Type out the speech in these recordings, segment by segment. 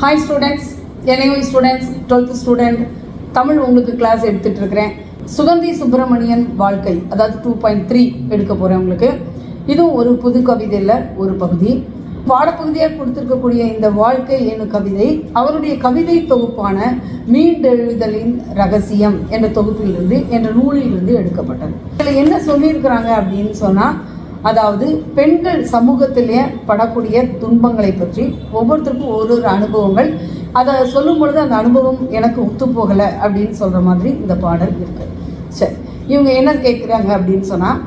Hi students NIO students twelfth student Tamil உங்களுக்கு class எடுத்துகிட்டு இருக்கிறேன் சுகந்தி சுப்பிரமணியன் வாழ்க்கை அதாவது டூ பாயிண்ட் த்ரீ எடுக்க போகிறேன் உங்களுக்கு. இதுவும் ஒரு புது கவிதையில் ஒரு பகுதி. பாடப்பகுதியாக கொடுத்துருக்கக்கூடிய இந்த வாழ்க்கை என்னும் கவிதை அவருடைய கவிதை தொகுப்பான மீண்டெழுதலின் ரகசியம் என்ற தொகுப்பிலிருந்து என்ற நூலிலிருந்து எடுக்கப்பட்டது. இதில் என்ன சொல்லியிருக்கிறாங்க அப்படின்னு சொன்னால் அதாவது பெண்கள் சமூகத்திலே படக்கூடிய துன்பங்களை பற்றி ஒவ்வொருத்தருக்கும் ஒரு ஒரு அனுபவங்கள். அதை சொல்லும் பொழுது அந்த அனுபவம் எனக்கு ஒத்து போகலை அப்படின்னு சொல்கிற மாதிரி இந்த பாடல் இருக்கு. சரி இவங்க என்ன கேட்குறாங்க அப்படின்னு சொன்னால்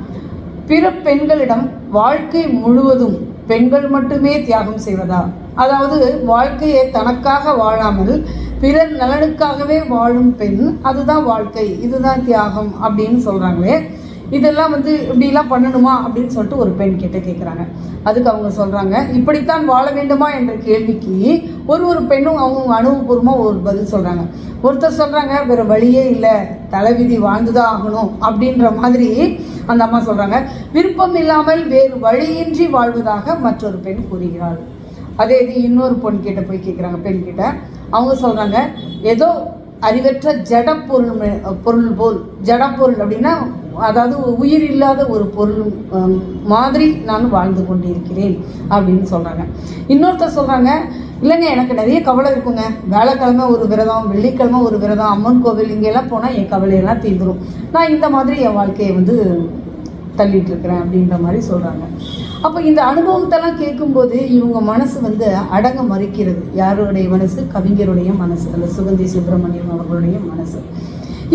பிற பெண்களிடம் வாழ்க்கை முழுவதும் பெண்கள் மட்டுமே தியாகம் செய்வதா? அதாவது வாழ்க்கையை தனக்காக வாழாமல் பிறர் நலனுக்காகவே வாழும் பெண் அதுதான் வாழ்க்கை இதுதான் தியாகம் அப்படின்னு சொல்கிறாங்களே இதெல்லாம் வந்து இப்படிலாம் பண்ணணுமா அப்படின்னு சொல்லிட்டு ஒரு பெண் கிட்ட கேட்குறாங்க அதுக்கு அவங்க சொல்கிறாங்க இப்படித்தான் வாழ வேண்டுமா? என்ற கேள்விக்கு ஒரு ஒரு பெண்ணும் அவங்க அனுபவபூர்வமாக ஒரு பதில் சொல்கிறாங்க ஒருத்தர் சொல்கிறாங்க வேறு வழியே இல்லை தலைவிதி வாழ்ந்து தான் ஆகணும். அப்படின்ற மாதிரி அந்த அம்மா சொல்கிறாங்க விருப்பம் இல்லாமல் வேறு வழியின்றி வாழ்வதாக மற்றொரு பெண் கூறுகிறாள். அதே இது இன்னொரு பெண் கிட்ட போய் கேட்குறாங்க பெண் கிட்ட. அவங்க சொல்கிறாங்க ஏதோ அறிவற்ற ஜட பொருள் பொருள் போல் ஜட பொருள் அப்படின்னா அதாவது உயிர் இல்லாத ஒரு பொருள் மாதிரி நான் வாழ்ந்து கொண்டிருக்கிறேன் அப்படின்னு சொல்கிறாங்க இன்னொருத்தர் சொல்கிறாங்க இல்லைங்க எனக்கு நிறைய கவலை இருக்குங்க. வேலைக்கிழமை ஒரு விரதம் வெள்ளிக்கிழமை ஒரு விரதம் அம்மன் கோவில் இங்கெல்லாம் போனால் என் கவலையெல்லாம் தீர்ந்துடும் நான் இந்த மாதிரி என் வாழ்க்கையை வந்து தள்ளிட்டு இருக்கிறேன் அப்படின்ற மாதிரி சொல்கிறாங்க அப்போ இந்த அனுபவத்தெல்லாம் கேட்கும்போது இவங்க மனசு வந்து அடங்க மறுக்கிறது. யாருடைய மனசு? கவிஞருடைய மனசு. அல்ல சுகந்தி சுப்பிரமணியம் அவர்களுடைய மனசு.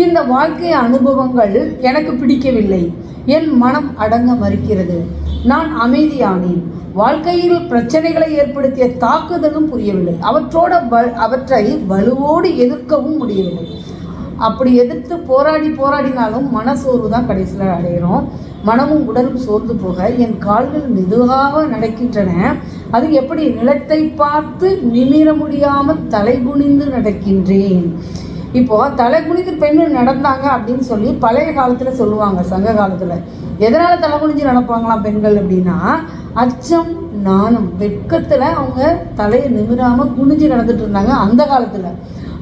இந்த வாழ்க்கை அனுபவங்கள் எனக்கு பிடிக்கவில்லை. என் மனம் அடங்க மறுக்கிறது. நான் அமைதியானேன். வாழ்க்கையில் பிரச்சனைகளை ஏற்படுத்திய தாக்குதலும் புரியவில்லை. அவற்றோட வ அவற்றை வலுவோடு எதிர்க்கவும் முடியவில்லை. அப்படி எதிர்த்து போராடி போராடினாலும் மனசோர்வு தான் கடைசியில் அடையிறோம். மனமும் உடலும் சோர்ந்து போக என் கால்கள் மெதுவாக நடக்கின்றன. அது எப்படி நிலத்தை பார்த்து நிமிர முடியாமல் தலைகுனிந்து நடக்கின்றேன். இப்போது தலை குனிந்து பெண்கள் நடந்தாங்க அப்படின்னு சொல்லி பழைய காலத்தில் சொல்லுவாங்க சங்க காலத்தில். எதனால் தலை குனிஞ்சு நடப்பாங்களாம் பெண்கள் அப்படின்னா அச்சம் நாணம் வெட்கத்தில் அவங்க தலையை நிமிராமல் குனிஞ்சு நடந்துட்டு இருந்தாங்க அந்த காலத்தில்.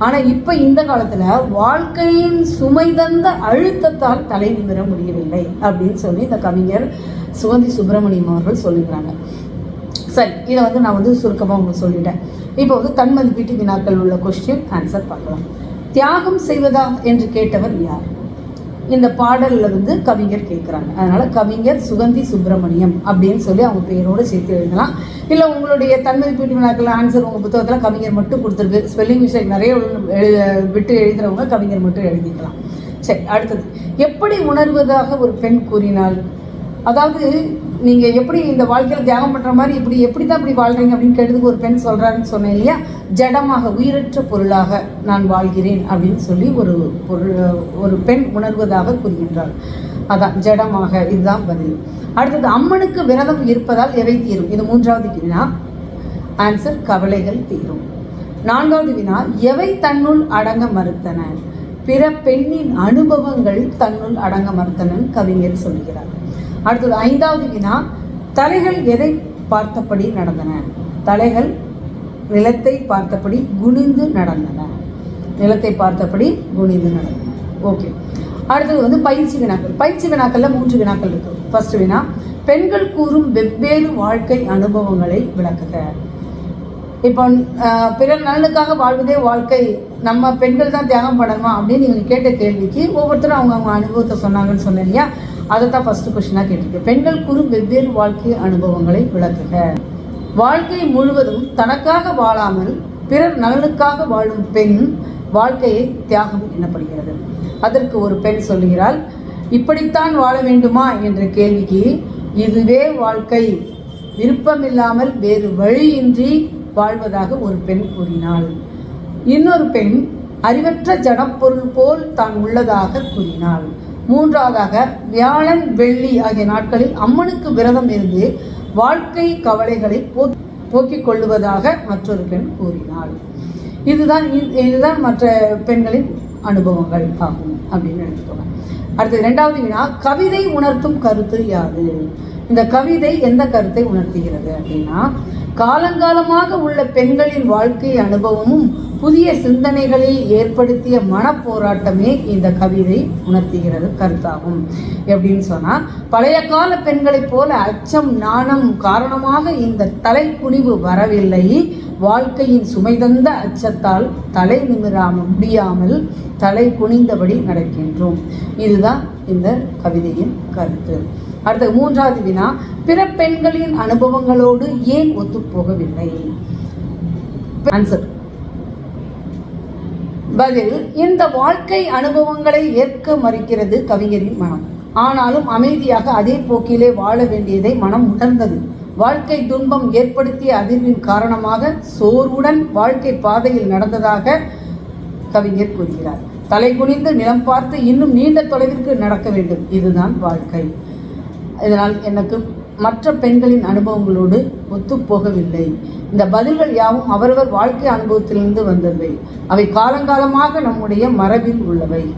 ஆனால் இப்போ இந்த காலத்தில் வாழ்க்கையின் சுமை தந்த அழுத்தத்தால் தலை நிமிர முடியவில்லை அப்படின்னு சொல்லி இந்த கவிஞர் சுகந்தி சுப்பிரமணியம் அவர்கள் சொல்லிக்கிறாங்க. சரி இதை வந்து நான் வந்து சுருக்கமாக உங்களுக்கு சொல்லிட்டேன். இப்போ வந்து தன்மதிப்பீட்டு வினாக்கள் உள்ள கொஸ்டின் ஆன்சர் பார்க்கலாம். தியாகம் செய்வதா என்று கேட்டவர் யார்? இந்த பாடலில் வந்து கவிஞர் கேட்குறாங்க அதனால் கவிஞர் சுகந்தி சுப்பிரமணியம் அப்படின்னு சொல்லி அவங்க பேரோடு சேர்த்து எழுதலாம். இல்லை உங்களுடைய தன்மதிப்பீட்டு வினாக்கள் ஆன்சர் உங்கள் புத்தகத்தில் கவிஞர் மட்டும் கொடுத்துருக்கு. ஸ்பெல்லிங் மிஸ்டேக் நிறைய எழு விட்டு எழுதுகிறவங்க கவிஞர் மட்டும் எழுதிக்கலாம். சரி அடுத்தது. எப்படி உணர்வதாக ஒரு பெண் கூறினால் அதாவது நீங்கள் எப்படி இந்த வாழ்க்கையில் தியாகம் பண்ணுற மாதிரி இப்படி எப்படி தான் இப்படி வாழ்கிறீங்க அப்படின்னு கேட்டதுக்கு ஒரு பெண் சொல்கிறாருன்னு சொன்னேன் இல்லையா? ஜடமாக உயிரற்ற பொருளாக நான் வாழ்கிறேன் அப்படின்னு சொல்லி ஒரு பொருள் ஒரு பெண் உணர்வதாக கூறுகின்றார் அதான் ஜடமாக இதுதான் பதில். அடுத்தது அம்மனுக்கு விரதம் இருப்பதால் எவை தீரும்? இது மூன்றாவது வினா. ஆன்சர் கவலைகள் தீரும். நான்காவது வினா எவை தன்னுள் அடங்க மறுத்தன? பிற பெண்ணின் அனுபவங்கள் தன்னுள் அடங்க மறுத்தனன் கவிஞர் சொல்கிறார் அடுத்தது ஐந்தாவது வினா தலைகள் எதை பார்த்தபடி நடந்தன? தலைகள் நிலத்தை பார்த்தபடி குனிந்து நடந்தன. நிலத்தை பார்த்தபடி குனிந்து நடந்தன. ஓகே அடுத்தது வந்து பயிற்சி வினாக்கள். பயிற்சி வினாக்களில் மூன்று வினாக்கள் இருக்கு. ஃபர்ஸ்ட் வினா பெண்கள் கூறும் வெவ்வேறு வாழ்க்கை அனுபவங்களை விளக்குக. இப்போ பிறர் நலனுக்காக வாழ்வதே வாழ்க்கை. நம்ம பெண்கள் தான் தியாகம் பண்ணணுமா அப்படின்னு நீங்கள் கேட்ட கேள்விக்கு ஒவ்வொருத்தரும் அவங்க அவங்க அனுபவத்தை சொன்னாங்கன்னு சொன்னேன் இல்லையா? அதை தான் ஃபஸ்ட்டு கொஷினாக கேட்டிருக்கு. பெண்கள் கூறும் வெவ்வேறு வாழ்க்கை அனுபவங்களை விளக்குக. வாழ்க்கை முழுவதும் தனக்காக வாழாமல் பிறர் நலனுக்காக வாழும் பெண் வாழ்க்கையை தியாகம் எனப்படுகிறது. அதற்கு ஒரு பெண் சொல்கிறாள் இப்படித்தான் வாழ வேண்டுமா? என்ற கேள்விக்கு இதுவே வாழ்க்கை. விருப்பமில்லாமல் வேறு வழியின்றி வாழ்வதாக ஒரு பெண் கூறினாள். இன்னொரு பெண் அறிவற்ற ஜடப்பொருள் போல் தான் உள்ளதாக கூறினாள். மூன்றாவதாக வியாழன் வெள்ளி ஆகிய நாட்களில் அம்மனுக்கு விரதம் இருந்து வாழ்க்கை கவலைகளை போ போக்கிக் கொள்ளுவதாக மற்றொரு பெண் கூறினாள். இதுதான் இதுதான் மற்ற பெண்களின் அனுபவங்கள் ஆகும் அப்படின்னு எடுத்துக்கோங்க. அடுத்தது ரெண்டாவது வினா கவிதை உணர்த்தும் கருத்து யாது? இந்த கவிதை எந்த கருத்தை உணர்த்துகிறது அப்படின்னா காலங்காலமாக உள்ள பெண்களின் வாழ்க்கை அனுபவமும் புதிய சிந்தனைகளை ஏற்படுத்திய மனப்போராட்டமே இந்த கவிதை உணர்த்துகிறது கருத்தாகும். எப்படின்னு சொன்னால் பழைய கால பெண்களைப் போல அச்சம் நாணம் காரணமாக இந்த தலைக்குனிவு வரவில்லை. வாழ்க்கையின் சுமைதந்த அச்சத்தால் தலை நிமிராம முடியாமல் தலை குனிந்தபடி நடக்கின்றோம். இதுதான் இந்த கவிதையின் கருத்து. அடுத்த மூன்றாவது வினா பிற பெண்களின் அனுபவங்களோடு ஏன் ஒத்துப்போகவில்லை? ஆன்சர் பதில் இந்த வாழ்க்கை அனுபவங்களை ஏற்க மறுக்கிறது கவிஞரின் மனம். ஆனாலும் அமைதியாக அதே போக்கிலே வாழ வேண்டியதை மனம் உணர்ந்தது. வாழ்க்கை துன்பம் ஏற்படுத்திய அதிர்வின் காரணமாக சோர்வுடன் வாழ்க்கை பாதையில் நடந்ததாக கவிஞர் கூறுகிறார். தலை குனிந்து நிலம் பார்த்து இன்னும் நீண்ட தொலைவிற்கு நடக்க வேண்டும். இதுதான் வாழ்க்கை. இதனால் எனக்கு மற்ற பெண்களின் அனுபவங்களோடு ஒத்துப்போகவில்லை. இந்த பதில்கள் யாவும் அவரவர் வாழ்க்கை அனுபவத்திலிருந்து வந்தவை. அவை காலங்காலமாக நம்முடைய மரபில் உள்ளவை.